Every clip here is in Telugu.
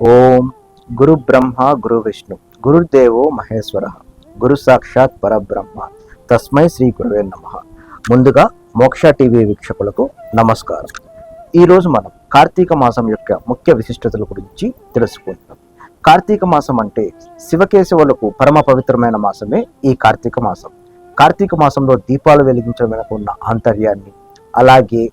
ఓం గురు బ్రహ్మ గురు విష్ణు గురుదేవో మహేశ్వర గురు సాక్షాత్ పరబ్రహ్మ తస్మై శ్రీ గురువే నమ. ముందుగా మోక్ష టీవీ వీక్షకులకు నమస్కారం. ఈరోజు మనం కార్తీక మాసం యొక్క ముఖ్య విశిష్టతల గురించి తెలుసుకుంటాం కార్తీక మాసం అంటే శివకేశవులకు పరమ పవిత్రమైన మాసమే ఈ కార్తీక మాసం. కార్తీక మాసంలో దీపాలు వెలిగించడం వెనక ఉన్న ఆంతర్యాన్ని అలాగే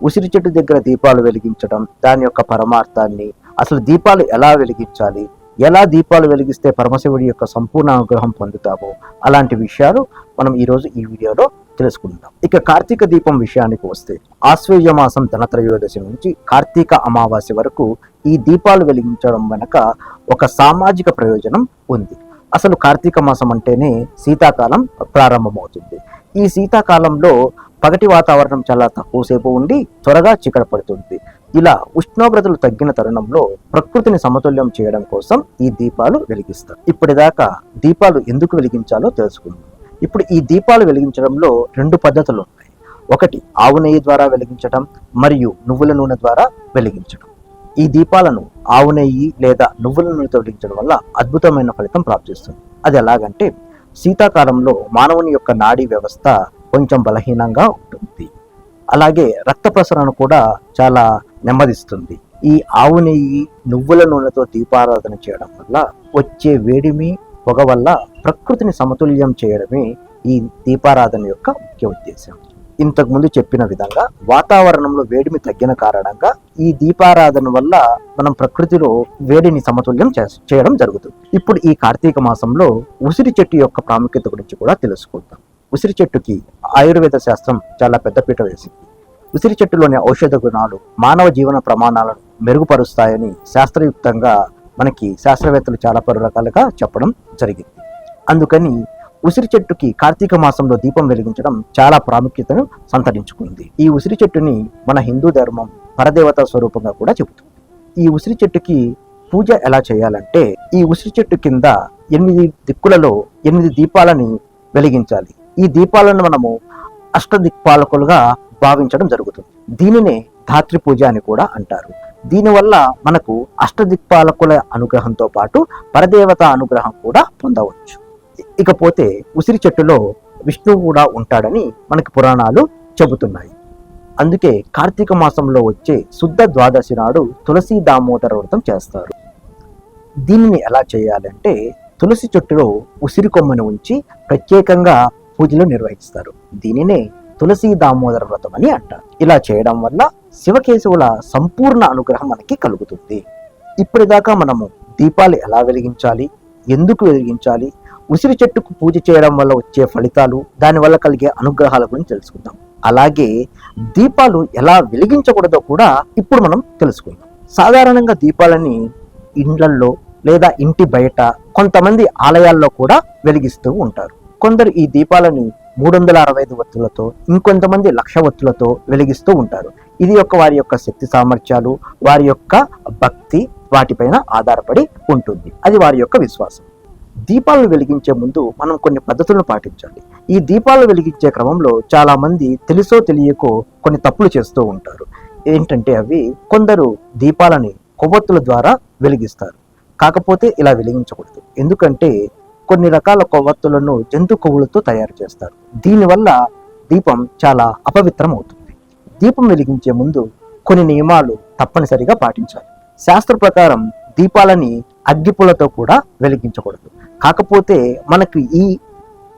ఉసిరి చెట్టు దగ్గర దీపాలు వెలిగించడం దాని యొక్క పరమార్థాన్ని అసలు దీపాలు ఎలా వెలిగించాలి? ఎలా దీపాలు వెలిగిస్తే పరమశివుడి యొక్క సంపూర్ణ అనుగ్రహం పొందుతామో? అలాంటి విషయాలు మనం ఈరోజు ఈ వీడియోలో తెలుసుకుందాం. ఇక కార్తీక దీపం విషయానికి వస్తే ఆశ్వేయ మాసం ధనత్రయోదశి నుంచి కార్తీక అమావాస్య వరకు ఈ దీపాలు వెలిగించడం వెనక ఒక సామాజిక ప్రయోజనం ఉంది. అసలు కార్తీక మాసం అంటేనే శీతాకాలం ప్రారంభమవుతుంది. ఈ శీతాకాలంలో పగటి వాతావరణం చాలా తక్కువసేపు ఉండి త్వరగా చీకట పడుతుంది. ఇలా ఉష్ణోగ్రతలు తగ్గిన తరుణంలో ప్రకృతిని సమతుల్యం చేయడం కోసం ఈ దీపాలు వెలిగిస్తారు. ఇప్పటిదాకా దీపాలు ఎందుకు వెలిగించాలో తెలుసుకుందాం. ఇప్పుడు ఈ దీపాలు వెలిగించడంలో రెండు పద్ధతులు ఉన్నాయి. ఒకటి ఆవు నెయ్యి ద్వారా వెలిగించడం మరియు నువ్వుల నూనె ద్వారా వెలిగించడం ఈ దీపాలను ఆవు నెయ్యి లేదా నువ్వుల నూనెతో వెలిగించడం వల్ల అద్భుతమైన ఫలితం ప్రాప్తిస్తుంది. అది ఎలాగంటే శీతాకాలంలో మానవుని యొక్క నాడీ వ్యవస్థ కొంచెం బలహీనంగా ఉంటుంది. అలాగే రక్త ప్రసరణ కూడా చాలా నెమ్మదిస్తుంది. ఈ ఆవు నెయ్యి నువ్వుల నూనెతో దీపారాధన చేయడం వల్ల వచ్చే వేడిమి పొగ వల్ల ప్రకృతిని సమతుల్యం చేయడమే ఈ దీపారాధన యొక్క ముఖ్య ఉద్దేశం. ఇంతకుముందు చెప్పిన విధంగా వాతావరణంలో వేడిమి తగ్గిన కారణంగా ఈ దీపారాధన వల్ల మనం ప్రకృతిలో వేడిని సమతుల్యం చేస్- చేయడం జరుగుతుంది. ఇప్పుడు ఈ కార్తీక మాసంలో ఉసిరి చెట్టు యొక్క ప్రాముఖ్యత గురించి కూడా తెలుసుకుందాం. ఉసిరి చెట్టుకి ఆయుర్వేద శాస్త్రం చాలా పెద్దపీట వేసింది. ఉసిరి చెట్టులోని ఔషధ గుణాలు మానవ జీవన ప్రమాణాలను మెరుగుపరుస్తాయని శాస్త్రయుక్తంగా మనకి శాస్త్రవేత్తలు చాలా పలు రకాలుగా చెప్పడం జరిగింది. అందుకని ఉసిరి చెట్టుకి కార్తీక మాసంలో దీపం వెలిగించడం చాలా ప్రాముఖ్యతను సంతరించుకుంది. ఈ ఉసిరి చెట్టుని మన హిందూ ధర్మం పరదేవత స్వరూపంగా కూడా చెబుతుంది. ఈ ఉసిరి చెట్టుకి పూజ ఎలా చేయాలంటే ఈ ఉసిరి చెట్టు కింద ఎనిమిది దిక్కులలో ఎనిమిది దీపాలని వెలిగించాలి. ఈ దీపాలను మనము అష్టదిక్పాలకులుగా భావించడం జరుగుతుంది. దీనినే ధాత్రి పూజ అని కూడా అంటారు. దీనివల్ల మనకు అష్టదిక్పాలకుల అనుగ్రహంతో పాటు పరదేవత అనుగ్రహం కూడా పొందవచ్చు. ఇకపోతే ఉసిరి చెట్టులో విష్ణువు కూడా ఉంటాడని మనకి పురాణాలు చెబుతున్నాయి. అందుకే కార్తీక మాసంలో వచ్చే శుద్ధ ద్వాదశి నాడు తులసి దామోదర వ్రతం చేస్తారు. దీనిని ఎలా చేయాలంటే తులసి చెట్టులో ఉసిరి కొమ్మను ఉంచి ప్రత్యేకంగా పూజలు నిర్వహిస్తారు. దీనినే తులసి దామోదర వ్రతం అని అంటారు. ఇలా చేయడం వల్ల శివకేశవుల సంపూర్ణ అనుగ్రహం మనకి కలుగుతుంది. ఇప్పటిదాకా మనము దీపాలు ఎలా వెలిగించాలి? ఎందుకు వెలిగించాలి? ఉసిరి చెట్టుకు పూజ చేయడం వల్ల వచ్చే ఫలితాలు దానివల్ల కలిగే అనుగ్రహాల గురించి తెలుసుకుందాం. అలాగే దీపాలు ఎలా వెలిగించకూడదో కూడా ఇప్పుడు మనం తెలుసుకుందాం. సాధారణంగా దీపాలని ఇండ్లల్లో లేదా ఇంటి బయట కొంతమంది ఆలయాల్లో కూడా వెలిగిస్తూ ఉంటారు. కొందరు ఈ దీపాలని మూడు వందల అరవై ఐదు వత్తులతో ఇంకొంతమంది లక్ష వత్తులతో వెలిగిస్తూ ఉంటారు. ఇది యొక్క వారి యొక్క శక్తి సామర్థ్యాలు వారి యొక్క భక్తి వాటిపైన ఆధారపడి ఉంటుంది. అది వారి యొక్క విశ్వాసం. దీపాలను వెలిగించే ముందు మనం కొన్ని పద్ధతులను పాటించాలి. ఈ దీపాలు వెలిగించే క్రమంలో చాలా మంది తెలుసో తెలియకో కొన్ని తప్పులు చేస్తూ ఉంటారు. ఏంటంటే అవి కొందరు దీపాలని కొవ్వొత్తుల ద్వారా వెలిగిస్తారు. కాకపోతే ఇలా వెలిగించకూడదు. ఎందుకంటే కొన్ని రకాల కొవ్వొత్తులను జంతు కొవ్వులతో తయారు చేస్తారు. దీనివల్ల దీపం చాలా అపవిత్రం అవుతుంది దీపం వెలిగించే ముందు కొన్ని నియమాలు తప్పనిసరిగా పాటించాలి. శాస్త్ర ప్రకారం దీపాలని అగ్గిపులతో కూడా వెలిగించకూడదు. కాకపోతే మనకు ఈ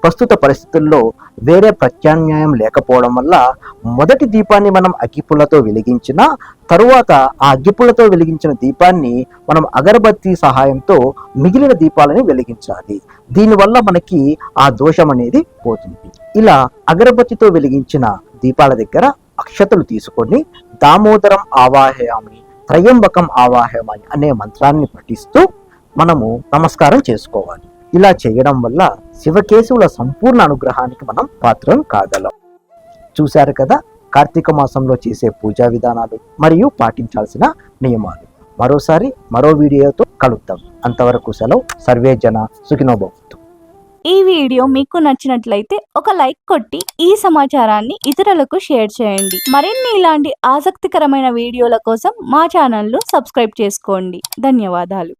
ప్రస్తుత పరిస్థితుల్లో వేరే ప్రత్యామ్నాయం లేకపోవడం వల్ల మొదటి దీపాన్ని మనం అగ్గిపుల్లతో వెలిగించిన తరువాత ఆ అగ్గిపుల్లతో వెలిగించిన దీపాన్ని మనం అగరబత్తి సహాయంతో మిగిలిన దీపాలని వెలిగించాలి. దీనివల్ల మనకి ఆ దోషం అనేది పోతుంది. ఇలా అగరబత్తితో వెలిగించిన దీపాల దగ్గర అక్షతలు తీసుకొని దామోదరం ఆవాహయామి త్రయంబకం ఆవాహయామి అనే మంత్రాన్ని పఠిస్తూ మనము నమస్కారం చేసుకోవాలి. ఇలా చేయడం వల్ల శివకేశవుల సంపూర్ణ అనుగ్రహానికి మనం పాత్రం కాగలం. చూశారు కదా కార్తీక మాసంలో చేసే పూజా విధానాలు మరియు పాటించాల్సిన నియమాలు. మరోసారి మరో వీడియోతో కలుద్దాం. అంతవరకు సెలవు సర్వే జన సుఖినోభవంతు. ఈ వీడియో మీకు నచ్చినట్లయితే ఒక లైక్ కొట్టి ఈ సమాచారాన్ని ఇతరులకు షేర్ చేయండి. మరిన్ని ఇలాంటి ఆసక్తికరమైన వీడియోల కోసం మా ఛానల్ను సబ్స్క్రైబ్ చేసుకోండి. ధన్యవాదాలు.